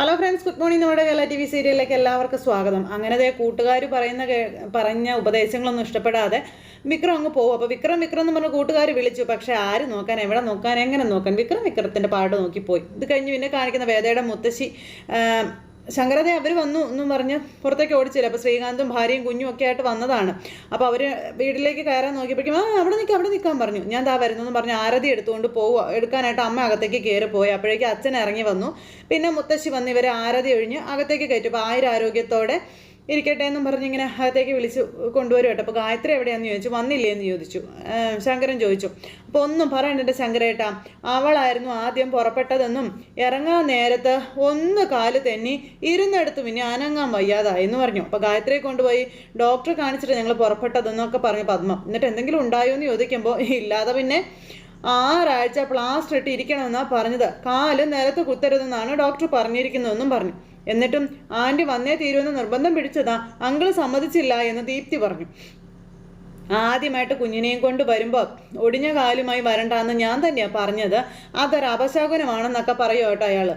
Hello friends good morning നമ്മുടെ Kerala T V സീരിയലിലേക്ക് എല്ലാവർക്കും സ്വാഗതം. അങ്ങനെ ദേ കൂട്ടുകാർ പറയുന്ന പറഞ്ഞ ഉപദേശങ്ങളൊന്നും ഇഷ്ടപ്പെടാതെ വിക്രം അങ്ങ് പോകും അപ്പോൾ വിക്രം വിക്രം എന്ന് പറഞ്ഞ കൂട്ടുകാർ വിളിച്ചു. പക്ഷേ ആര് നോക്കാൻ എവിടെ നോക്കാൻ എങ്ങനെ നോക്കാൻ? വിക്രം വിക്രത്തിന്റെ പാട്ട് നോക്കിപ്പോയി. ഇത് കഴിഞ്ഞ് പിന്നെ കാണിക്കുന്ന വേദയുടെ മുത്തശ്ശി ആ, ശങ്കരതെ അവർ വന്നു എന്നും പറഞ്ഞ് പുറത്തേക്ക് ഓടിച്ചില്ല അപ്പോൾ ശ്രീകാന്തും ഭാര്യയും കുഞ്ഞും ഒക്കെ ആയിട്ട് വന്നതാണ്. അപ്പോൾ അവർ വീട്ടിലേക്ക് കയറാൻ നോക്കിയപ്പോഴേക്കും ആ അവിടെ നിൽക്കാം അവിടെ നിൽക്കാൻ പറഞ്ഞു. ഞാൻ ദാ വരുന്നെന്ന് പറഞ്ഞ് ആരതി എടുത്തുകൊണ്ട് പോവുക എടുക്കാനായിട്ട് അമ്മ അകത്തേക്ക് കയറി പോയി. അപ്പോഴേക്കും അച്ഛൻ ഇറങ്ങി വന്നു. പിന്നെ മുത്തശ്ശി വന്ന് ഇവരെ ആരതി ഒഴിഞ്ഞ് അകത്തേക്ക് കയറ്റും. അപ്പോൾ ആയിരം ആരോഗ്യത്തോടെ ഇരിക്കട്ടെ എന്നും പറഞ്ഞ് ഇങ്ങനെ അകത്തേക്ക് വിളിച്ച് കൊണ്ടുവരും കേട്ടോ. അപ്പോൾ ഗായത്രി എവിടെയാന്ന് ചോദിച്ചു വന്നില്ലേ എന്ന് ചോദിച്ചു ശങ്കരൻ ചോദിച്ചു. അപ്പോൾ ഒന്നും പറയണ്ട ശങ്കരേട്ടാ. അവളായിരുന്നു ആദ്യം പുറപ്പെട്ടതെന്നും ഇറങ്ങാൻ നേരത്ത് ഒന്ന് കാൽ തെന്നി ഇരുന്നെടുത്ത് പിന്നെ അനങ്ങാൻ വയ്യാതായി എന്ന് പറഞ്ഞു. അപ്പോൾ ഗായത്രിയെ കൊണ്ടുപോയി ഡോക്ടറെ കാണിച്ചിട്ട് ഞങ്ങൾ പുറപ്പെട്ടതെന്നൊക്കെ പറഞ്ഞു പത്മം. എന്നിട്ട് എന്തെങ്കിലും ഉണ്ടായോ എന്ന് ചോദിക്കുമ്പോൾ ഇല്ലാതെ പിന്നെ ആറാഴ്ച പ്ലാസ്റ്റർ ഇട്ട് ഇരിക്കണമെന്നാണ് പറഞ്ഞത്? കാൽ നിലത്ത് കുത്തരുതെന്നാണ് ഡോക്ടർ പറഞ്ഞിരിക്കുന്നതെന്നും പറഞ്ഞു. എന്നിട്ടും ആന്റി വന്നേ തീരുമെന്ന് നിർബന്ധം പിടിച്ചതാ അങ്കിൾ സമ്മതിച്ചില്ല എന്ന് ദീപ്തി പറഞ്ഞു. ആദ്യമായിട്ട് കുഞ്ഞിനെയും കൊണ്ട് വരുമ്പോൾ ഒടിഞ്ഞ കാലുമായി വരണ്ടാന്ന് ഞാൻ തന്നെയാണ് പറഞ്ഞത്. അതൊരു അപശകുനമാണെന്നൊക്കെ പറയും കേട്ടോ അയാൾ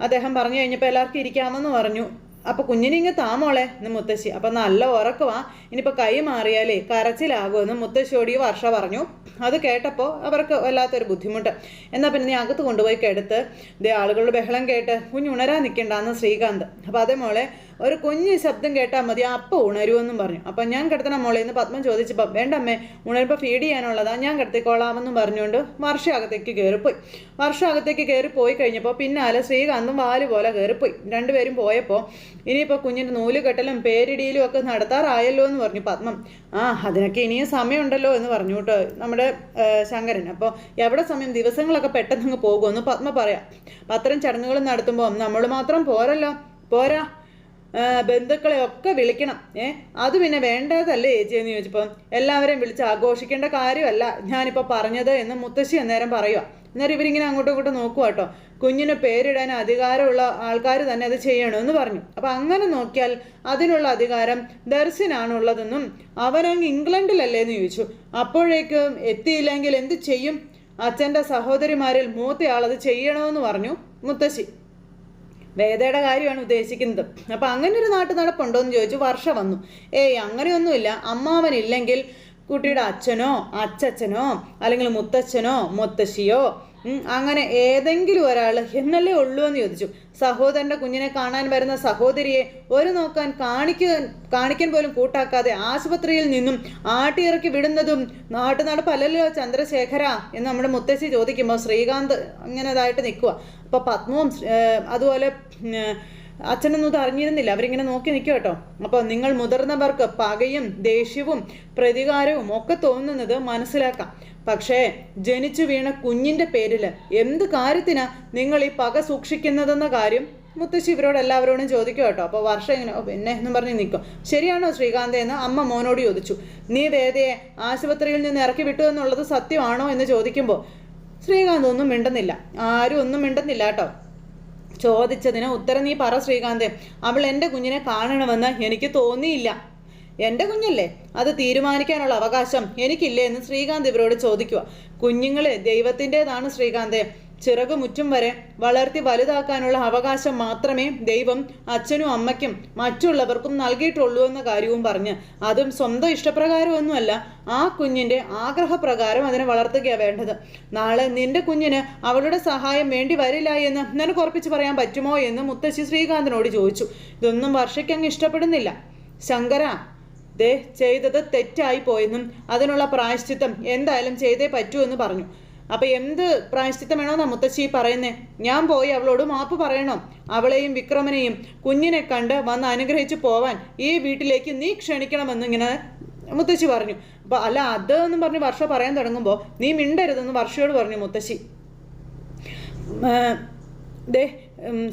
അദ്ദേഹം പറഞ്ഞു കഴിഞ്ഞപ്പോൾ എല്ലാവർക്കും ഇരിക്കാമെന്ന് പറഞ്ഞു. അപ്പോൾ കുഞ്ഞിനെ ഇങ്ങ് താമോളെ എന്ന് മുത്തശ്ശി. അപ്പം നല്ല ഉറക്കുവാ ഇനിയിപ്പോൾ കൈ മാറിയാലേ കരച്ചിലാകുമെന്ന് മുത്തശ്ശിയോട് ഈ വർഷ പറഞ്ഞു. അത് കേട്ടപ്പോൾ അവർക്ക് വല്ലാത്തൊരു ബുദ്ധിമുട്ട്. എന്നാൽ പിന്നെ നീ അകത്ത് കൊണ്ടുപോയി കെടുത്ത്. ഇതേ ആളുകളുടെ ബഹളം കേട്ട് കുഞ്ഞുണരാ നിൽക്കണ്ടെന്ന് ശ്രീകാന്ത്. അപ്പോൾ അതേ മോളെ ഒരു കുഞ്ഞ് ശബ്ദം കേട്ടാൽ മതി അപ്പോൾ ഉണരുമെന്നും പറഞ്ഞു. അപ്പം ഞാൻ കിടത്തണം മോളെ എന്ന് പത്മം ചോദിച്ചപ്പോൾ വേണ്ട അമ്മേ ഉണരുമ്പോൾ ഫീഡ് ചെയ്യാനുള്ളതാ ഞാൻ കിടത്തിക്കോളാമെന്നും പറഞ്ഞുകൊണ്ട് വർഷ അകത്തേക്ക് കയറിപ്പോയി വർഷ അകത്തേക്ക് കയറി പോയി കഴിഞ്ഞപ്പോൾ പിന്നാലെ ശ്രീകാന്തും വാൽ പോലെ കയറിപ്പോയി രണ്ടുപേരും പോയപ്പോൾ ഇനിയിപ്പോൾ കുഞ്ഞിന്റെ നൂൽ കെട്ടലും പേരിടിയിലും ഒക്കെ നടത്താറായല്ലോ എന്ന് പറഞ്ഞു പത്മം. ആ അതിനൊക്കെ ഇനിയും സമയമുണ്ടല്ലോ എന്ന് പറഞ്ഞു കേട്ടോ നമ്മുടെ ശങ്കരൻ. അപ്പോൾ എവിടെ സമയം? ദിവസങ്ങളൊക്കെ പെട്ടെന്ന് അങ്ങ് പോകുമെന്ന് പത്മ പറയാം. അപ്പം അത്തരം ചടങ്ങുകൾ നടത്തുമ്പോൾ നമ്മൾ മാത്രം പോരല്ലോ. പോരാ. ബന്ധുക്കളെ ഒക്കെ വിളിക്കണം. ഏ അത് പിന്നെ വേണ്ടതല്ലേ ചേച്ചി എന്ന് ചോദിച്ചപ്പോൾ എല്ലാവരെയും വിളിച്ച് ആഘോഷിക്കേണ്ട കാര്യമല്ല ഞാനിപ്പോൾ പറഞ്ഞത് എന്ന് മുത്തശ്ശി അന്നേരം പറയുക അന്നേരം ഇവരിങ്ങനെ അങ്ങോട്ടും ഇങ്ങോട്ടും നോക്കുക കേട്ടോ. കുഞ്ഞിന് പേരിടാൻ അധികാരമുള്ള ആൾക്കാർ തന്നെ അത് ചെയ്യണമെന്ന് പറഞ്ഞു. അപ്പം അങ്ങനെ നോക്കിയാൽ അതിനുള്ള അധികാരം ദർശനാണുള്ളതെന്നും അവനങ്ങ് ഇംഗ്ലണ്ടിലല്ലേ എന്ന് ചോദിച്ചു. അപ്പോഴേക്കും എത്തിയില്ലെങ്കിൽ എന്ത് ചെയ്യും? അച്ഛന്റെ സഹോദരിമാരിൽ മൂത്തയാളത് ചെയ്യണമെന്ന് പറഞ്ഞു മുത്തശ്ശി. വേദയുടെ കാര്യമാണ് ഉദ്ദേശിക്കുന്നത്. അപ്പം അങ്ങനെ ഒരു നാട്ടു നടപ്പുണ്ടോ എന്ന് ചോദിച്ചു വർഷം വന്നു. ഏയ് അങ്ങനെയൊന്നുമില്ല. അമ്മാവൻ ഇല്ലെങ്കിൽ കുട്ടിയുടെ അച്ഛനോ അച്ചച്ചനോ അല്ലെങ്കിൽ മുത്തച്ഛനോ മുത്തശ്ശിയോ അങ്ങനെ ഏതെങ്കിലും ഒരാൾ എന്നല്ലേ ഉള്ളൂ എന്ന് ചോദിച്ചു. സഹോദരന്റെ കുഞ്ഞിനെ കാണാൻ വരുന്ന സഹോദരിയെ ഒരു നോക്കാൻ കാണിക്കാൻ കാണിക്കാൻ പോലും കൂട്ടാക്കാതെ ആശുപത്രിയിൽ നിന്നും ആട്ടിയിറക്കി വിടുന്നതും നാട്ടു നടപ്പല്ലല്ലോ ചന്ദ്രശേഖര എന്ന് നമ്മുടെ മുത്തശ്ശി ചോദിക്കുമ്പോൾ ശ്രീകാന്ത് അങ്ങനെ ഇതായിട്ട് നിൽക്കുക അപ്പോൾ പത്മവും അതുപോലെ അച്ഛനൊന്നും ഇത് അറിഞ്ഞിരുന്നില്ല. അവരിങ്ങനെ നോക്കി നിൽക്കും കേട്ടോ. അപ്പോൾ നിങ്ങൾ മുതിർന്നവർക്ക് പകയും ദേഷ്യവും പ്രതികാരവും ഒക്കെ തോന്നുന്നത് മനസ്സിലാക്കാം. പക്ഷേ ജനിച്ചു വീണ കുഞ്ഞിന്റെ പേരിൽ എന്ത് കാര്യത്തിനാ നിങ്ങൾ ഈ പക സൂക്ഷിക്കുന്നതെന്ന കാര്യം മുത്തശ്ശി ഇവരോട് എല്ലാവരോടും ചോദിക്കും കേട്ടോ. അപ്പോൾ വർഷം ഇങ്ങനെ "ഓ, പിന്നെ എന്നും പറഞ്ഞ് നിൽക്കും ശരിയാണോ ശ്രീകാന്ത്? എന്ന് അമ്മ മോനോട് ചോദിച്ചു. നീ വേദയെ ആശുപത്രിയിൽ നിന്ന് ഇറക്കി വിട്ടു എന്നുള്ളത് സത്യമാണോ? എന്ന് ചോദിക്കുമ്പോൾ ശ്രീകാന്ത് ഒന്നും മിണ്ടുന്നില്ല. ആരും ഒന്നും മിണ്ടുന്നില്ല കേട്ടോ. ചോദിച്ചതിന് ഉത്തരം നീ പറ ശ്രീകാന്ത്. അവൾ എന്റെ കുഞ്ഞിനെ കാണണമെന്ന് എനിക്ക് തോന്നിയില്ല. എന്റെ കുഞ്ഞല്ലേ? അത് തീരുമാനിക്കാനുള്ള അവകാശം എനിക്കില്ലേ എന്ന് ശ്രീകാന്ത് ഇവരോട് ചോദിക്കുക. കുഞ്ഞുങ്ങളെ ദൈവത്തിന്റെതാണ് ശ്രീകാന്തെ. ചിറക് മുറ്റും വരെ വളർത്തി വലുതാക്കാനുള്ള അവകാശം മാത്രമേ ദൈവം അച്ഛനും അമ്മയ്ക്കും മറ്റുള്ളവർക്കും നൽകിയിട്ടുള്ളൂ എന്ന കാര്യവും പറഞ്ഞ് അതും സ്വന്തം ഇഷ്ടപ്രകാരമൊന്നുമല്ല ആ കുഞ്ഞിന്റെ ആഗ്രഹപ്രകാരം അതിനെ വളർത്തുകയാണ് വേണ്ടത്. നാളെ നിന്റെ കുഞ്ഞിന് അവളുടെ സഹായം വേണ്ടി വരില്ല എന്ന് നിനക്ക് ഉറപ്പിച്ച് പറയാൻ പറ്റുമോ എന്ന് മുത്തശ്ശി ശ്രീകാന്തിനോട് ചോദിച്ചു. ഇതൊന്നും വർഷയ്ക്കങ്ങ് ഇഷ്ടപ്പെടുന്നില്ല. ശങ്കര ദേ ചെയ്തത് തെറ്റായി പോയെന്നും അതിനുള്ള പ്രായശ്ചിത്തം എന്തായാലും ചെയ്തേ പറ്റൂ എന്ന് പറഞ്ഞു. അപ്പൊ എന്ത് പ്രായശ്ചിത്തം എന്നാ മുത്തശ്ശി പറയുന്നേ? ഞാൻ പോയി അവളോട് മാപ്പ് പറയണം? അവളെയും വിക്രമനെയും കുഞ്ഞിനെ കണ്ട് വന്ന് അനുഗ്രഹിച്ചു പോവാൻ ഈ വീട്ടിലേക്ക് നീ ക്ഷണിക്കണമെന്ന് ഇങ്ങനെ മുത്തശ്ശി പറഞ്ഞു. അപ്പൊ അല്ല അത് എന്നും പറഞ്ഞ് വർഷ പറയാൻ തുടങ്ങുമ്പോൾ നീ മിണ്ടരുതെന്ന് വർഷയോട് പറഞ്ഞു മുത്തശ്ശി. ദേ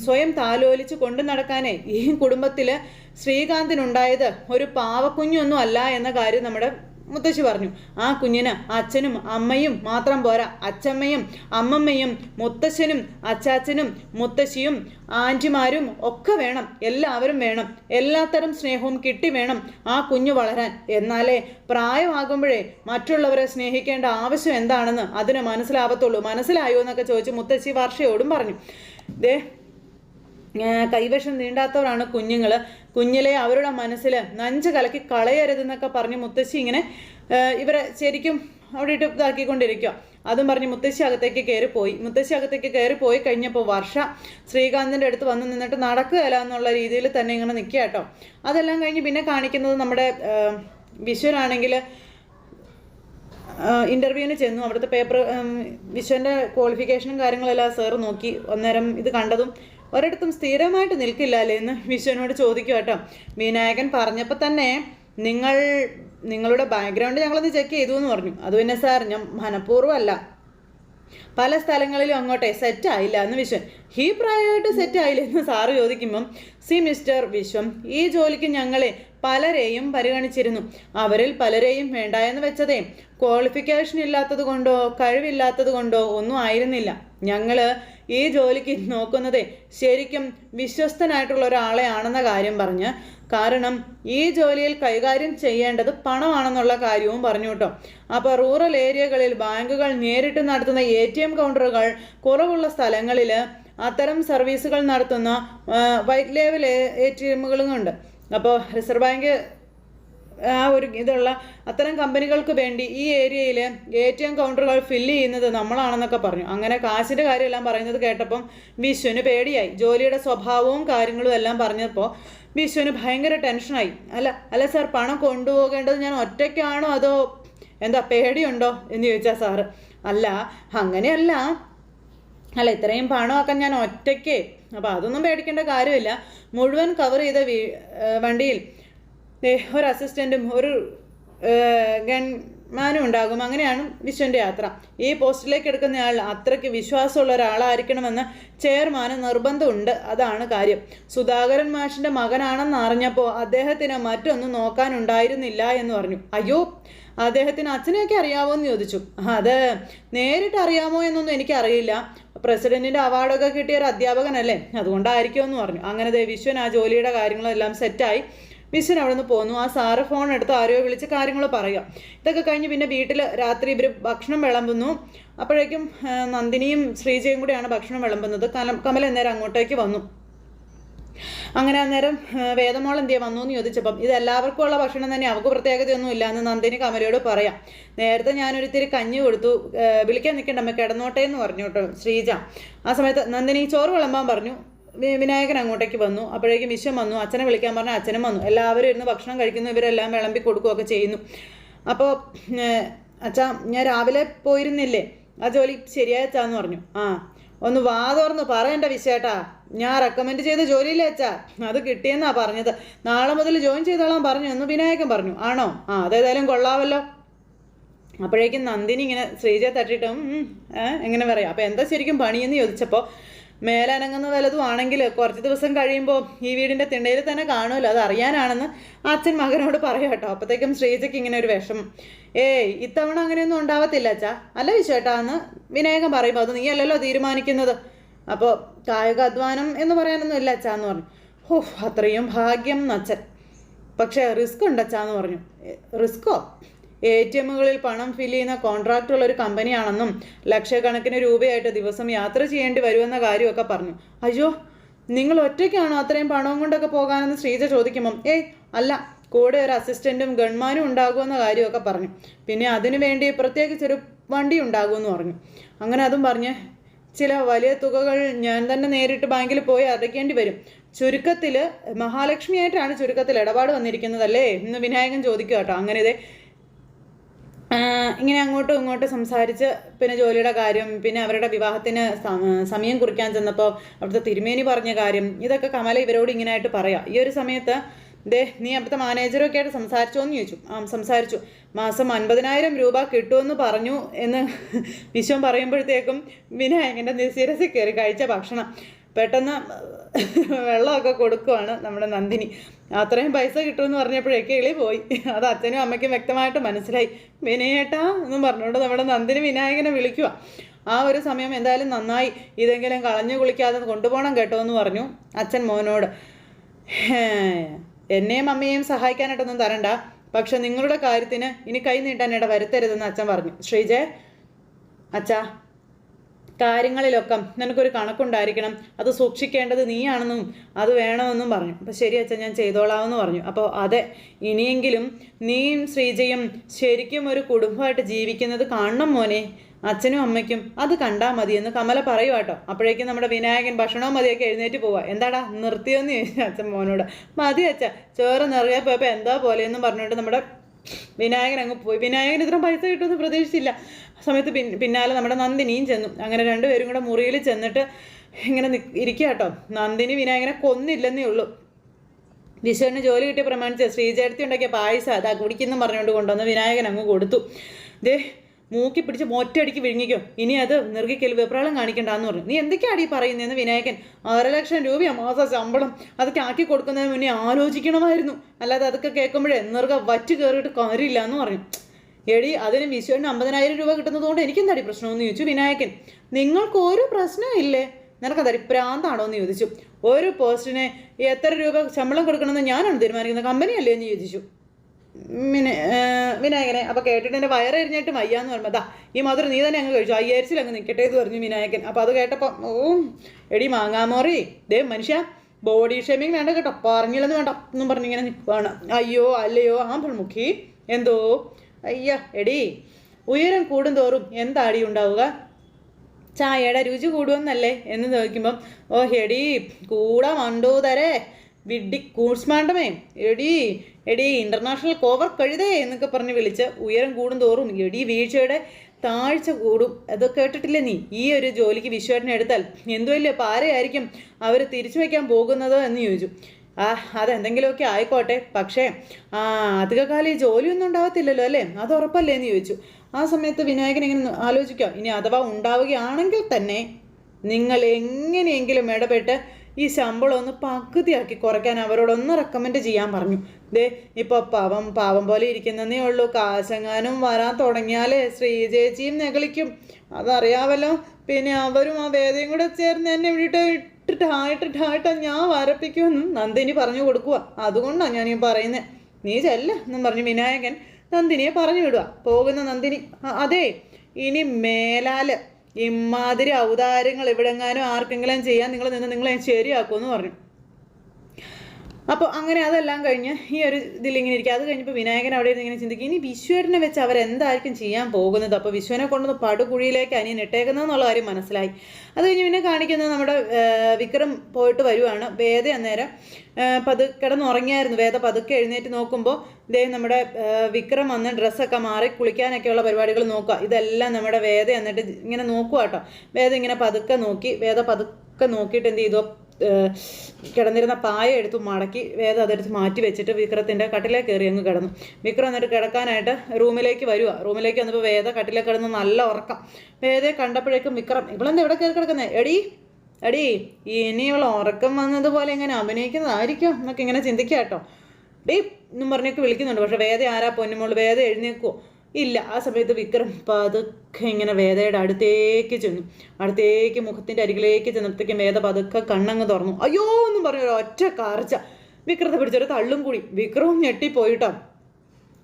സ്വയം താലോലിച്ച് കൊണ്ടു നടക്കാനേ ഈ കുടുംബത്തിൽ ശ്രീകാന്തിനുണ്ടായത് ഒരു പാവക്കുഞ്ഞൊന്നും അല്ല എന്ന കാര്യം നമ്മുടെ മുത്തശ്ശി പറഞ്ഞു ആ കുഞ്ഞിന് അച്ഛനും അമ്മയും മാത്രം പോരാ. അച്ഛമ്മയും അമ്മമ്മയും മുത്തശ്ശനും അച്ചാച്ചനും മുത്തശ്ശിയും ആന്റിമാരും ഒക്കെ വേണം. എല്ലാവരും വേണം. എല്ലാത്തരം സ്നേഹവും കിട്ടി വേണം ആ കുഞ്ഞു വളരാൻ. എന്നാലേ പ്രായമാകുമ്പോഴേ മറ്റുള്ളവരെ സ്നേഹിക്കേണ്ട ആവശ്യം എന്താണെന്ന് അതിന് മനസ്സിലാവത്തുള്ളൂ. മനസ്സിലായോ? എന്നൊക്കെ ചോദിച്ച് മുത്തശ്ശി വർഷയോടും പറഞ്ഞു. ദേ കൈവശം നീണ്ടാത്തവരാണ് കുഞ്ഞുങ്ങൾ കുഞ്ഞിലെ അവരുടെ മനസ്സിൽ നഞ്ച് കലക്കി കളയരുതെന്നൊക്കെ പറഞ്ഞ് മുത്തശ്ശി ഇങ്ങനെ ഇവരെ ശരിക്കും അവിടെ ഇട്ട് ഇതാക്കിക്കൊണ്ടിരിക്കുക അതും പറഞ്ഞ് മുത്തശ്ശി അകത്തേക്ക് കയറി പോയി. മുത്തശ്ശി അകത്തേക്ക് കയറി പോയി കഴിഞ്ഞപ്പോൾ വർഷ ശ്രീകാന്തിന്റെ അടുത്ത് വന്ന് നിന്നിട്ട് നടക്കുകയല്ല എന്നുള്ള രീതിയിൽ തന്നെ ഇങ്ങനെ നിൽക്കുക കേട്ടോ. അതെല്ലാം കഴിഞ്ഞ് പിന്നെ കാണിക്കുന്നത് നമ്മുടെ വിശ്വനാണെങ്കിൽ ഇന്റർവ്യൂവിന് ചെന്നു. അവിടുത്തെ പേപ്പർ വിശ്വന്റെ ക്വാളിഫിക്കേഷനും കാര്യങ്ങളെല്ലാം സാർ നോക്കി. അന്നേരം ഇത് കണ്ടതും ഒരിടത്തും സ്ഥിരമായിട്ട് നിൽക്കില്ല അല്ലേ എന്ന് വിശ്വനോട് ചോദിക്കും കേട്ടോ. വിനായകൻ പറഞ്ഞപ്പോൾ തന്നെ നിങ്ങൾ നിങ്ങളുടെ ബാക്ക്ഗ്രൗണ്ട് ഞങ്ങളൊന്ന് ചെക്ക് ചെയ്തു എന്ന് പറഞ്ഞു. അത് പിന്നെ സാർ ഞാൻ മനഃപൂർവമല്ല. പല സ്ഥലങ്ങളിലും അങ്ങോട്ടെ സെറ്റ് ആയില്ല എന്ന് വിശ്വൻ. ഹീ പ്രായമായിട്ട് സെറ്റ് ആയില്ല എന്ന് സാറ് ചോദിക്കുമ്പം സി മിസ്റ്റർ വിശ്വം ഈ ജോലിക്ക് ഞങ്ങളെ പലരെയും പരിഗണിച്ചിരുന്നു. അവരിൽ പലരെയും വേണ്ട എന്ന് വെച്ചതേ ക്വാളിഫിക്കേഷൻ ഇല്ലാത്തത് കൊണ്ടോ കഴിവില്ലാത്തത് കൊണ്ടോ ഒന്നും ആയിരുന്നില്ല. ഞങ്ങൾ ഈ ജോലിക്ക് നോക്കുന്നതേ ശരിക്കും വിശ്വസ്തനായിട്ടുള്ള ഒരാളെ ആണെന്ന കാര്യം പറഞ്ഞ് കാരണം ഈ ജോലിയിൽ കൈകാര്യം ചെയ്യേണ്ടത് പണമാണെന്നുള്ള കാര്യവും പറഞ്ഞു കേട്ടോ. അപ്പോൾ റൂറൽ ഏരിയകളിൽ ബാങ്കുകൾ നേരിട്ട് നടത്തുന്ന എ ടി എം കൗണ്ടറുകൾ കുറവുള്ള സ്ഥലങ്ങളിൽ അത്തരം സർവീസുകൾ നടത്തുന്ന വൈറ്റ് ലേവൽ എ ടി എമ്മുകളും ഉണ്ട്. അപ്പോൾ റിസർവ് ബാങ്ക് ആ ഒരു ഇതുള്ള അത്തരം കമ്പനികൾക്ക് വേണ്ടി ഈ ഏരിയയിൽ എ ടി എം കൗണ്ടറുകൾ ഫില്ല് ചെയ്യുന്നത് നമ്മളാണെന്നൊക്കെ പറഞ്ഞു. അങ്ങനെ കാശിന്റെ കാര്യമെല്ലാം പറയുന്നത് കേട്ടപ്പം വിശ്വന് പേടിയായി. ജോലിയുടെ സ്വഭാവവും കാര്യങ്ങളും എല്ലാം പറഞ്ഞപ്പോൾ വിശ്വന് ഭയങ്കര ടെൻഷനായി. അല്ല അല്ല സാർ പണം കൊണ്ടുപോകേണ്ടത് ഞാൻ ഒറ്റയ്ക്കാണോ അതോ എന്താ പേടിയുണ്ടോ എന്ന് ചോദിച്ചാൽ സാറ്. അല്ല അങ്ങനെയല്ല. അല്ല ഇത്രയും പണമൊക്കെ ഞാൻ ഒറ്റയ്ക്ക്. അപ്പോൾ അതൊന്നും പേടിക്കേണ്ട കാര്യമില്ല. മുഴുവൻ കവർ ചെയ്ത വണ്ടിയിൽ ഒരു അസിസ്റ്റന്റും ഒരു ഗൺമാനും ഉണ്ടാകും. അങ്ങനെയാണ് വിശ്വന്റെ യാത്ര. ഈ പോസ്റ്റിലേക്ക് എടുക്കുന്നയാൾ അത്രയ്ക്ക് വിശ്വാസമുള്ള ഒരാളായിരിക്കണമെന്ന് ചെയർമാന് നിർബന്ധമുണ്ട്. അതാണ് കാര്യം. സുധാകരൻ മാഷിന്റെ മകനാണെന്ന് അറിഞ്ഞപ്പോൾ അദ്ദേഹത്തിന് മറ്റൊന്നും നോക്കാനുണ്ടായിരുന്നില്ല എന്ന് പറഞ്ഞു. അയ്യോ അദ്ദേഹത്തിന് അച്ഛനെയൊക്കെ അറിയാമോ എന്ന് ചോദിച്ചു. അത് നേരിട്ട് അറിയാമോ എന്നൊന്നും എനിക്കറിയില്ല. പ്രസിഡന്റിന്റെ അവാർഡൊക്കെ കിട്ടിയ ഒരു അധ്യാപകനല്ലേ? അതുകൊണ്ടായിരിക്കുമെന്ന് പറഞ്ഞു. അങ്ങനെ ദേ വിശ്വൻ ആ ജോലിയുടെ കാര്യങ്ങളെല്ലാം സെറ്റായി വിശ്വൻ അവിടെ നിന്ന് പോന്നു. ആ സാറ് ഫോൺ എടുത്ത് ആരോ വിളിച്ച് കാര്യങ്ങൾ പറയുക ഇതൊക്കെ കഴിഞ്ഞ് പിന്നെ വീട്ടിൽ രാത്രി ഇവർ ഭക്ഷണം വിളമ്പുന്നു. അപ്പോഴേക്കും നന്ദിനിയും ശ്രീജയും കൂടിയാണ് ഭക്ഷണം വിളമ്പുന്നത്. കലം കമൽ അന്നേരം അങ്ങോട്ടേക്ക് വന്നു. അങ്ങനെ അന്നേരം വേദമോൾ എന്തിയാ വന്നു എന്ന് ചോദിച്ചപ്പം ഇത് എല്ലാവർക്കും ഉള്ള ഭക്ഷണം തന്നെ അവർക്ക് പ്രത്യേകതയൊന്നും ഇല്ല എന്ന് നന്ദിനി കമലയോട് പറയാം. നേരത്തെ ഞാനൊരിത്തിരി കഞ്ഞി കൊടുത്തു. വിളിക്കാൻ നിൽക്കണ്ട അമ്മ കിടന്നോട്ടെ എന്ന് പറഞ്ഞു കേട്ടോ ശ്രീജ. ആ സമയത്ത് നന്ദിനി ചോറ് വിളമ്പാൻ പറഞ്ഞു. വിനായകൻ അങ്ങോട്ടേക്ക് വന്നു. അപ്പോഴേക്കും വിശ്വം വന്നു. അച്ഛനെ വിളിക്കാൻ പറഞ്ഞ അച്ഛനും വന്നു. എല്ലാവരും ഇരുന്ന് ഭക്ഷണം കഴിക്കുന്നു. ഇവരെല്ലാം വിളമ്പി കൊടുക്കുകയൊക്കെ ചെയ്യുന്നു. അപ്പോൾ അച്ഛാ ഞാൻ രാവിലെ പോയിരുന്നില്ലേ? ആ ജോലി ശരിയായ അച്ഛാന്ന് പറഞ്ഞു. ആ ഒന്ന് വാ തുറന്ന്. പറയണ്ട വിശേട്ടാ ഞാൻ റെക്കമെൻഡ് ചെയ്ത ജോലിയില്ലേ അച്ഛാ? അത് കിട്ടിയെന്നാ പറഞ്ഞത്. നാളെ മുതൽ ജോയിൻ ചെയ്തോളാം പറഞ്ഞു എന്ന് വിനായകൻ പറഞ്ഞു. ആണോ? ആ അതേതായാലും കൊള്ളാവല്ലോ. അപ്പോഴേക്കും നന്ദിനി ഇങ്ങനെ ശ്രീജയെ തട്ടിയിട്ടും എങ്ങനെ പറയാം? അപ്പോൾ എന്താ ശരിക്കും പണിയെന്ന് ചോദിച്ചപ്പോൾ മേലനങ്ങുന്ന വലതും ആണെങ്കിൽ കുറച്ച് ദിവസം കഴിയുമ്പോൾ ഈ വീടിന്റെ തിണ്ടയിൽ തന്നെ കാണുമല്ലോ അത് അറിയാനാണെന്ന് അച്ഛൻ മകനോട് പറയാം കേട്ടോ. അപ്പോഴത്തേക്കും ശ്രീജയ്ക്ക് ഇങ്ങനെ ഒരു വിഷമം. ഏയ് ഇത്തവണ അങ്ങനെയൊന്നും ഉണ്ടാവത്തില്ല അച്ഛാ. അല്ല വിശ്വേട്ടാ എന്ന് വിനായകൻ പറയുമ്പോൾ അത് നീ അല്ലല്ലോ തീരുമാനിക്കുന്നത്. അപ്പോൾ കായിക അധ്വാനം എന്ന് പറയാനൊന്നും ഇല്ല അച്ഛാ എന്ന് പറഞ്ഞു. ഓ അത്രയും ഭാഗ്യം അച്ഛൻ. പക്ഷേ റിസ്ക് ഉണ്ട് അച്ഛാ എന്ന് പറഞ്ഞു. റിസ്കോ എ ടി എമ്മുകളിൽ പണം ഫിൽ ചെയ്യുന്ന കോൺട്രാക്റ്റുള്ള ഒരു കമ്പനിയാണെന്നും ലക്ഷക്കണക്കിന് രൂപയായിട്ട് ദിവസം യാത്ര ചെയ്യേണ്ടി വരുമെന്ന കാര്യമൊക്കെ പറഞ്ഞു. അയ്യോ നിങ്ങൾ ഒറ്റയ്ക്കാണോ അത്രയും പണവും കൊണ്ടൊക്കെ പോകാനെന്ന് ശ്രീജ ചോദിക്കുമ്പം ഏയ് അല്ല കൂടെ ഒരു അസിസ്റ്റന്റും ഗൺമാനും ഉണ്ടാകുമെന്ന കാര്യമൊക്കെ പറഞ്ഞു. പിന്നെ അതിനു വേണ്ടി പ്രത്യേകിച്ചൊരു വണ്ടി ഉണ്ടാകുമെന്ന് പറഞ്ഞു. അങ്ങനെ അതും പറഞ്ഞ് ചില വലിയ തുകകൾ ഞാൻ തന്നെ നേരിട്ട് ബാങ്കിൽ പോയി അടയ്ക്കേണ്ടി വരും. ചുരുക്കത്തിൽ മഹാലക്ഷ്മിയായിട്ടാണ് ചുരുക്കത്തിൽ ഇടപാട് വന്നിരിക്കുന്നതല്ലേ? എന്ന് വിനായകൻ ചോദിക്കുക കേട്ടോ. അങ്ങനെ ഇതേ ഇങ്ങനെ അങ്ങോട്ടും ഇങ്ങോട്ടും സംസാരിച്ച് പിന്നെ ജോലിയുടെ കാര്യം പിന്നെ അവരുടെ വിവാഹത്തിന് സമയം കുറിക്കാൻ ചെന്നപ്പോൾ അവിടുത്തെ തിരുമേനി പറഞ്ഞ കാര്യം ഇതൊക്കെ കമല ഇവരോട് ഇങ്ങനെയായിട്ട് പറയാം. ഈ ഒരു സമയത്ത് ദേ നീ അവിടുത്തെ മാനേജറൊക്കെ ആയിട്ട് സംസാരിച്ചോ എന്ന് ചോദിച്ചു. ആ സംസാരിച്ചു. മാസം അൻപതിനായിരം രൂപ കിട്ടുമെന്ന് പറഞ്ഞു എന്ന് വിശ്വം പറയുമ്പോഴത്തേക്കും വിനായകന്റെ നിസ്സീരസിൽ കയറി കഴിച്ച ഭക്ഷണം. പെട്ടെന്ന് വെള്ളമൊക്കെ കൊടുക്കുവാണ് നമ്മുടെ നന്ദിനി. അത്രയും പൈസ കിട്ടുമെന്ന് പറഞ്ഞപ്പോഴേക്ക് എളി പോയി. അത് അച്ഛനും അമ്മയ്ക്കും വ്യക്തമായിട്ട് മനസ്സിലായി. വിനയേട്ടാ എന്നും പറഞ്ഞുകൊണ്ട് നമ്മുടെ നന്ദിനി വിനായകനെ വിളിക്കുക ആ ഒരു സമയം എന്തായാലും നന്നായി. ഇതെങ്കിലും കളഞ്ഞു കുളിക്കാതെ കൊണ്ടുപോകണം കേട്ടോ എന്ന് പറഞ്ഞു അച്ഛൻ മോനോട്. എന്നെയും അമ്മയെയും സഹായിക്കാനായിട്ടൊന്നും തരണ്ട. പക്ഷെ നിങ്ങളുടെ കാര്യത്തിന് ഇനി കൈ നീട്ടാൻ ഇട വരുത്തരുതെന്ന് അച്ഛൻ പറഞ്ഞു. ശ്രീജയ് അച്ഛാ കാര്യങ്ങളിലൊക്കെ നിനക്കൊരു കണക്കുണ്ടായിരിക്കണം. അത് സൂക്ഷിക്കേണ്ടത് നീയാണെന്നും അത് വേണമെന്നും പറഞ്ഞു. അപ്പോൾ ശരി അച്ഛൻ ഞാൻ ചെയ്തോളാമെന്ന് പറഞ്ഞു. അപ്പോൾ അതെ ഇനിയെങ്കിലും നീയും ശ്രീജയും ശരിക്കും ഒരു കുടുംബമായിട്ട് ജീവിക്കുന്നത് കാണണം മോനെ. അച്ഛനും അമ്മയ്ക്കും അത് കണ്ടാൽ മതി എന്ന് കമല പറയുക കേട്ടോ. അപ്പോഴേക്കും നമ്മുടെ വിനായകൻ ഭക്ഷണവും മതിയൊക്കെ എഴുന്നേറ്റ് പോവാ. എന്താടാ നിർത്തിയോന്ന് ചോദിച്ചു അച്ഛൻ മോനോട്. മതി അച്ഛ ചോറ് നിറയെ പോയപ്പോൾ എന്താ പോലെയെന്നും പറഞ്ഞുകൊണ്ട് നമ്മുടെ വിനായകൻ അങ്ങ് പോയി. വിനായകൻ ഇത്രയും പൈസ കിട്ടുമെന്ന് പ്രതീക്ഷിച്ചില്ല. ആ സമയത്ത് പിന്നാലെ നമ്മുടെ നന്ദിനിയും ചെന്നു. അങ്ങനെ രണ്ടുപേരും കൂടെ മുറിയിൽ ചെന്നിട്ട് ഇങ്ങനെ ഇരിക്കുക കേട്ടോ നന്ദിനി വിനായകനെ കൊന്നില്ലെന്നേ ഉള്ളൂ. വിശ്വന് ജോലി കിട്ടിയ പ്രമാണിച്ച് ശ്രീചേർത്തി ഉണ്ടാക്കിയ പായസം അതാ കുടിക്കുന്നു പറഞ്ഞുകൊണ്ട് കൊണ്ടുവന്ന് വിനായകൻ അങ്ങ് കൊടുത്തു. ദേ മൂക്കി പിടിച്ച് ഒറ്റയടിക്ക് വിഴുങ്ങിക്കോ. ഇനി അത് നിർഗിക്കൽ വെപ്രാളം കാണിക്കണ്ടെന്ന് പറഞ്ഞു. നീ എന്തൊക്കെയാടി പറയുന്നതെന്ന് വിനായകൻ. അര ലക്ഷം രൂപയാ മാസ ശമ്പളം. അതൊക്കെ ആക്കി കൊടുക്കുന്നതിന് മുന്നേ ആലോചിക്കണമായിരുന്നു. അല്ലാതെ അതൊക്കെ കേൾക്കുമ്പോഴേ നിർഗ വറ്റ് കയറിയിട്ട് കാര്യമില്ല എന്ന് പറഞ്ഞു. എടി അതിന് വിശ്വന് അമ്പതിനായിരം രൂപ കിട്ടുന്നതുകൊണ്ട് എനിക്കെന്താടി പ്രശ്നമെന്ന് ചോദിച്ചു വിനായകൻ. നിങ്ങൾക്ക് ഒരു പ്രശ്നവും ഇല്ലേ നിനക്കതറി പ്രാന്താണോ എന്ന് ചോദിച്ചു. ഒരു പോസ്റ്റിന് എത്ര രൂപ ശമ്പളം കൊടുക്കണമെന്ന് ഞാനാണ് തീരുമാനിക്കുന്നത്. കമ്പനിയല്ലേ എന്ന് ചോദിച്ചു. വിന വിനായകനെ. അപ്പോൾ കേട്ടിട്ട് എന്റെ വയറെരിഞ്ഞിട്ട് വയ്യാന്ന് പറഞ്ഞു. അതാ ഈ മധുരം നീ തന്നെ അങ്ങ് കഴിച്ചു. അയ്യായിരത്തിൽ അങ്ങ് നിൽക്കട്ടെ എന്ന് പറഞ്ഞു വിനായകൻ. അപ്പോൾ അത് കേട്ടപ്പോൾ ഓ എടി മാങ്ങാമോറി. ദേ മനുഷ്യ ബോഡി ഷേമിങ് വേണ്ട കേട്ടോ. പറഞ്ഞില്ലെന്ന് വേണ്ട. എന്നും പറഞ്ഞിങ്ങനെ നിൽക്കുകയാണ് അയ്യോ അല്ലയോ ആ മുഖി. എന്തോ? അയ്യ എടി ഉയരം കൂടുന്തോറും എന്താടി ഉണ്ടാവുക? ചായയുടെ രുചി കൂടുമെന്നല്ലേ എന്ന് ചോദിക്കുമ്പം ഓ എടി കൂടാ മണ്ടൂതരേ. വിഡ്ഡി കൂസ്മാണ്ടമേ എടി എടി ഇന്റർനാഷണൽ കോവർ കഴുതേ എന്നൊക്കെ പറഞ്ഞ് വിളിച്ച് ഉയരം കൂടും തോറും എടി വീഴ്ചയുടെ താഴ്ച കൂടും. അതൊക്കെ കേട്ടിട്ടില്ലേ നീ? ഈ ഒരു ജോലിക്ക് വിശ്വേട്ടനെ എടുത്താൽ എന്തുവല്ലേ വലിയ പാരയായിരിക്കും അവർ തിരിച്ചു വയ്ക്കാൻ പോകുന്നത് എന്ന് ചോദിച്ചു. ആ അതെന്തെങ്കിലുമൊക്കെ ആയിക്കോട്ടെ. പക്ഷേ ആ അധികകാലം ഈ ജോലിയൊന്നും ഉണ്ടാവത്തില്ലല്ലോ അല്ലേ? അത് ഉറപ്പല്ലേ എന്ന് ചോദിച്ചു. ആ സമയത്ത് വിനായകൻ ഇങ്ങനെ ആലോചിക്കാം ഇനി അഥവാ ഉണ്ടാവുകയാണെങ്കിൽ തന്നെ നിങ്ങൾ എങ്ങനെയെങ്കിലും ഇടപെട്ട് ഈ ശമ്പളം ഒന്ന് പകുതിയാക്കി കുറയ്ക്കാൻ അവരോടൊന്ന് റെക്കമെൻഡ് ചെയ്യാൻ പറഞ്ഞു. ദേ ഇപ്പോൾ പാവം പാവം പോലെ ഇരിക്കുന്നതേ ഉള്ളൂ. കാശങ്ങാനും വരാൻ തുടങ്ങിയാലേ ശ്രീജേച്ചിയും നെകളിക്കും. അതറിയാവല്ലോ പിന്നെ അവരും ആ വേദയും കൂടെ ചേർന്ന് എന്നെ വിട്ടിട്ട് ഇട്ടിട്ടായിട്ടിട്ടായിട്ടാ ഞാൻ വരപ്പിക്കുമെന്നും നന്ദിനി പറഞ്ഞു കൊടുക്കുക അതുകൊണ്ടാണ് ഞാൻ ഈ പറയുന്നത് നീ ചെല്ല എന്നും പറഞ്ഞു വിനായകൻ നന്ദിനിയെ പറഞ്ഞു വിടുക പോകുന്ന നന്ദിനി അതെ ഇനി മേലാൽ ഇമാതിരി ഔദാര്യങ്ങൾ എവിടെങ്ങാനും ആർക്കെങ്കിലും ചെയ്യാൻ നിങ്ങൾ നിന്ന് നിങ്ങളെ ശരിയാക്കുമെന്ന് പറഞ്ഞു. അപ്പോൾ അങ്ങനെ അതെല്ലാം കഴിഞ്ഞ് ഈ ഒരു ഇതിലിങ്ങനെ ഇരിക്കുക അത് കഴിഞ്ഞപ്പോൾ വിനായകൻ അവിടെ ഇരുന്ന് ഇങ്ങനെ ചിന്തിക്കും. ഇനി വിശ്വനെ വെച്ച് അവരെന്തായിരിക്കും ചെയ്യാൻ പോകുന്നത്? അപ്പോൾ വിശ്വനെ കൊണ്ടുവന്ന് പടുകുഴിയിലേക്ക് അനിയൻ ഇട്ടേക്കുന്നതെന്നുള്ള കാര്യം മനസ്സിലായി. അത് കഴിഞ്ഞ് പിന്നെ കാണിക്കുന്നത് നമ്മുടെ വിക്രം പോയിട്ട് വരുവാണ്. വേദ അന്നേരം പതു കിടന്നുറങ്ങിയായിരുന്നു. വേദ പതുക്കെ എഴുന്നേറ്റ് നോക്കുമ്പോൾ ഇദ്ദേഹം നമ്മുടെ വിക്രം വന്ന് ഡ്രസ്സൊക്കെ മാറി കുളിക്കാനൊക്കെയുള്ള പരിപാടികൾ നോക്കുക. ഇതെല്ലാം നമ്മുടെ വേദ എന്നിട്ട് ഇങ്ങനെ നോക്കുക കേട്ടോ. വേദ ഇങ്ങനെ പതുക്കെ നോക്കി. വേദ പതുക്കെ നോക്കിയിട്ട് എന്ത് ചെയ്തു? കിടന്നിരുന്ന പായ എടുത്ത് മടക്കി വേദം അതെടുത്ത് മാറ്റി വെച്ചിട്ട് വിക്രത്തിന്റെ കട്ടിലേ കയറി അങ്ങ് കിടന്നു. വിക്രം എന്നിട്ട് കിടക്കാനായിട്ട് റൂമിലേക്ക് വരിക റൂമിലേക്ക് വന്നപ്പോൾ വേദ കട്ടിലേ കിടന്ന് നല്ല ഉറക്കം. വേദയെ കണ്ടപ്പോഴേക്കും വിക്രം ഇവളെന്താ ഇവിടെ കയറി കിടക്കുന്നത് എടി എടി ഇനി ഇവൾ ഉറക്കം വന്നതുപോലെ ഇങ്ങനെ അഭിനയിക്കുന്നതായിരിക്കും? എന്നൊക്കെ ഇങ്ങനെ ചിന്തിക്കുക കേട്ടോ. ഡീ എന്നും പറഞ്ഞൊക്കെ വിളിക്കുന്നുണ്ട്. പക്ഷേ വേദ ആരാ പൊന്നുമോൾ വേദ എഴുന്നേക്കുവോ ഇല്ല. ആ സമയത്ത് വിക്രം പതുക്കെ ഇങ്ങനെ വേദയുടെ അടുത്തേക്ക് ചെന്നു. അടുത്തേക്ക് മുഖത്തിന്റെ അരികിലേക്ക് ചെന്നപ്പോഴത്തേക്കും വേദ പതുക്കെ കണ്ണങ്ങ് തുറന്നു. അയ്യോ എന്നും പറഞ്ഞു ഒറ്റ കാർച്ച. വിക്രത്തെ പിടിച്ചൊരു തള്ളും കൂടി. വിക്രവും ഞെട്ടിപ്പോയിട്ടോ?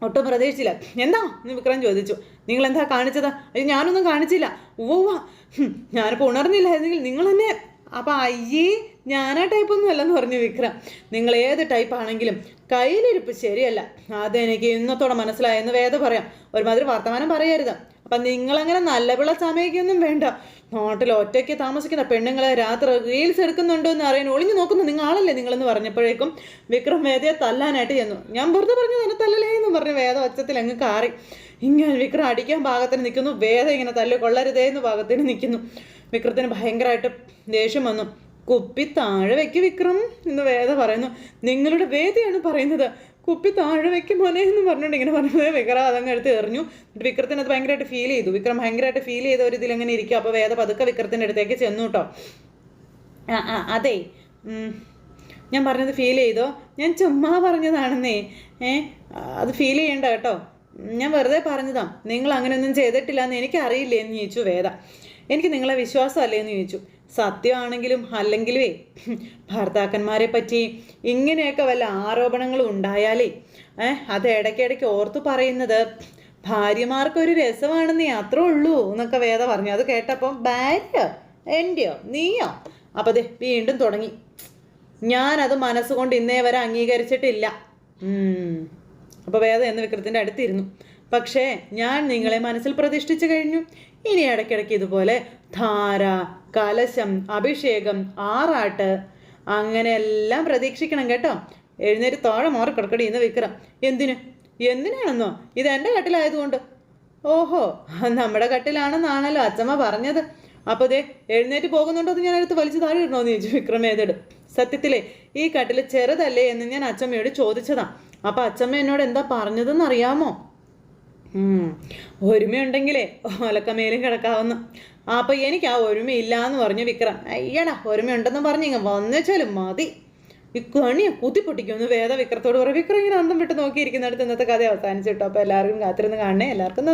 ഒട്ടും പ്രതീക്ഷിച്ചില്ല. എന്താ? എന്ന് വിക്രം ചോദിച്ചു. നിങ്ങൾ എന്താ കാണിച്ചത്? അയ്യോ ഞാനൊന്നും കാണിച്ചില്ല. ഉവ്വ ഞാനിപ്പോൾ ഉണർന്നില്ലായിരുന്നെങ്കിൽ നിങ്ങൾ തന്നെ അപ്പം അയ്യേ ഞാനാ ടൈപ്പൊന്നും അല്ലെന്ന് പറഞ്ഞു വിക്രം. നിങ്ങൾ ഏത് ടൈപ്പ് ആണെങ്കിലും കയ്യിലിരിപ്പ് ശരിയല്ല. അതെനിക്ക് ഇന്നത്തോടെ മനസ്സിലായെന്ന് വേദ പറയാം. ഒരുമാതിരി വർത്തമാനം പറയരുത്. അപ്പം നിങ്ങളങ്ങനെ നല്ല പിള്ള സമയിക്കൊന്നും വേണ്ട. നാട്ടിൽ ഒറ്റയ്ക്ക് താമസിക്കുന്ന പെണ്ണുങ്ങളെ രാത്രി റീൽസ് എടുക്കുന്നുണ്ടോ എന്ന് അറിയാൻ ഒളിഞ്ഞു നോക്കുന്ന നിങ്ങളല്ലേ നിങ്ങളെന്ന് പറഞ്ഞപ്പോഴേക്കും വിക്രം വേദയെ തല്ലാനായിട്ട് ചെന്നു. ഞാൻ വെറുതെ പറഞ്ഞു തന്നെ തല്ലലേ എന്ന് പറഞ്ഞു വേദ ഒച്ചത്തിൽ അങ്ങ് കാറി. ഇങ്ങനെ വിക്രം അടിക്കാൻ ഭാഗത്തിന് നിൽക്കുന്നു. വേദ ഇങ്ങനെ തല്ല് കൊള്ളരുതേ എന്ന് ഭാഗത്തിന് നിൽക്കുന്നു. വിക്രത്തിന് ഭയങ്കരമായിട്ട് ദേഷ്യം വന്നു. കുപ്പി താഴെ വെക്ക് വിക്രം എന്ന് വേദ പറയുന്നു. നിങ്ങളുടെ വേദയാണ് പറയുന്നത്. കുപ്പി താഴെ വെക്ക് മോനെ എന്ന് പറഞ്ഞുകൊണ്ട് ഇങ്ങനെ പറഞ്ഞത് വിക്രം അതങ്ങ് എടുത്ത് എറിഞ്ഞു. വിക്രത്തിന് അത് ഭയങ്കരമായിട്ട് ഫീൽ ചെയ്തു. വിക്രം ഭയങ്കരമായിട്ട് ഫീൽ ചെയ്ത ഒരു ഇതിലങ്ങനെ ഇരിക്കും. അപ്പോൾ വേദ പതുക്കെ വിക്രത്തിന്റെ അടുത്തേക്ക് ചെന്നു കേട്ടോ ആ ആ അതെ. ഞാൻ പറഞ്ഞത് ഫീൽ ചെയ്തോ? ഞാൻ ചുമ്മാ പറഞ്ഞതാണെന്നേ. ഏ അത് ഫീൽ ചെയ്യണ്ട കേട്ടോ. ഞാൻ വെറുതെ പറഞ്ഞതാ. നിങ്ങൾ അങ്ങനെയൊന്നും ചെയ്തിട്ടില്ല എന്ന് എനിക്കറിയില്ലേ എന്ന് ചോദിച്ചു വേദ. എനിക്ക് നിങ്ങളെ വിശ്വാസമല്ലേ എന്ന് ചോദിച്ചു. സത്യമാണെങ്കിലും അല്ലെങ്കിലുമേ ഭർത്താക്കന്മാരെ പറ്റി ഇങ്ങനെയൊക്കെ വല്ല ആരോപണങ്ങളും ഉണ്ടായാലേ ഏ അത് ഇടയ്ക്കിടയ്ക്ക് ഓർത്തു പറയുന്നത് ഭാര്യമാർക്കൊരു രസമാണെന്നേ അത്രേ ഉള്ളൂ എന്നൊക്കെ വേദ പറഞ്ഞു. അത് കേട്ടപ്പം ഭാര്യ എന്റെയോ നീയോ? അപ്പം അതെ വീണ്ടും തുടങ്ങി. ഞാനത് മനസ്സുകൊണ്ട് ഇന്നേ വരെ അംഗീകരിച്ചിട്ടില്ല. അപ്പോൾ വേദ എന്ന് വിക്രത്തിന്റെ അടുത്തിരുന്നു. പക്ഷേ ഞാൻ നിങ്ങളെ മനസ്സിൽ പ്രതിഷ്ഠിച്ചു കഴിഞ്ഞു. ഇനി ഇടയ്ക്കിടയ്ക്ക് ഇതുപോലെ ധാര കലശം അഭിഷേകം ആറാട്ട് അങ്ങനെയെല്ലാം പ്രതീക്ഷിക്കണം കേട്ടോ. എഴുന്നേറ്റ് താഴെ മാറി കിടക്കടി ഇന്ന് വിക്രം. എന്തിന്? എന്തിനാണെന്നോ? ഇത് എന്റെ കട്ടിലായതുകൊണ്ട്. ഓഹോ നമ്മുടെ കട്ടിലാണെന്നാണല്ലോ അച്ചമ്മ പറഞ്ഞത്. അപ്പോൾ ദേ എഴുന്നേറ്റ് പോകുന്നുണ്ടോ എന്ന് ഞാൻ എടുത്ത് വലിച്ചു താഴെ ഇടണോന്ന് ചോദിച്ചു വിക്രമേതെടു സത്യത്തിലെ ഈ കട്ടിൽ ചെറുതല്ലേ എന്ന് ഞാൻ അച്ചമ്മയോട് ചോദിച്ചതാ. അപ്പോൾ അച്ചമ്മ എന്നോട് എന്താ പറഞ്ഞതെന്ന് അറിയാമോ. ഒരുമയുണ്ടെങ്കിലേ ഓലക്കമേലും കിടക്കാവുന്ന. അപ്പൊ എനിക്ക് ആ ഒരുമയില്ല എന്ന് പറഞ്ഞു വിക്രം. അയ്യടാ ഒരുമയുണ്ടെന്ന് പറഞ്ഞു ഇങ്ങ് മതി. ഈ കണിയെ കുത്തിപ്പൊട്ടിക്കുമെന്ന് വേദ വിക്രത്തോട് പറയും. വിക്രം ഇങ്ങനെ അന്തം വിട്ട് നോക്കിയിരിക്കുന്നിടത്ത് ഇന്നത്തെ കഥ അവസാനിച്ചിട്ടോ അപ്പൊ എല്ലാവർക്കും കാത്തിരുന്ന് കാണണേ. എല്ലാവർക്കും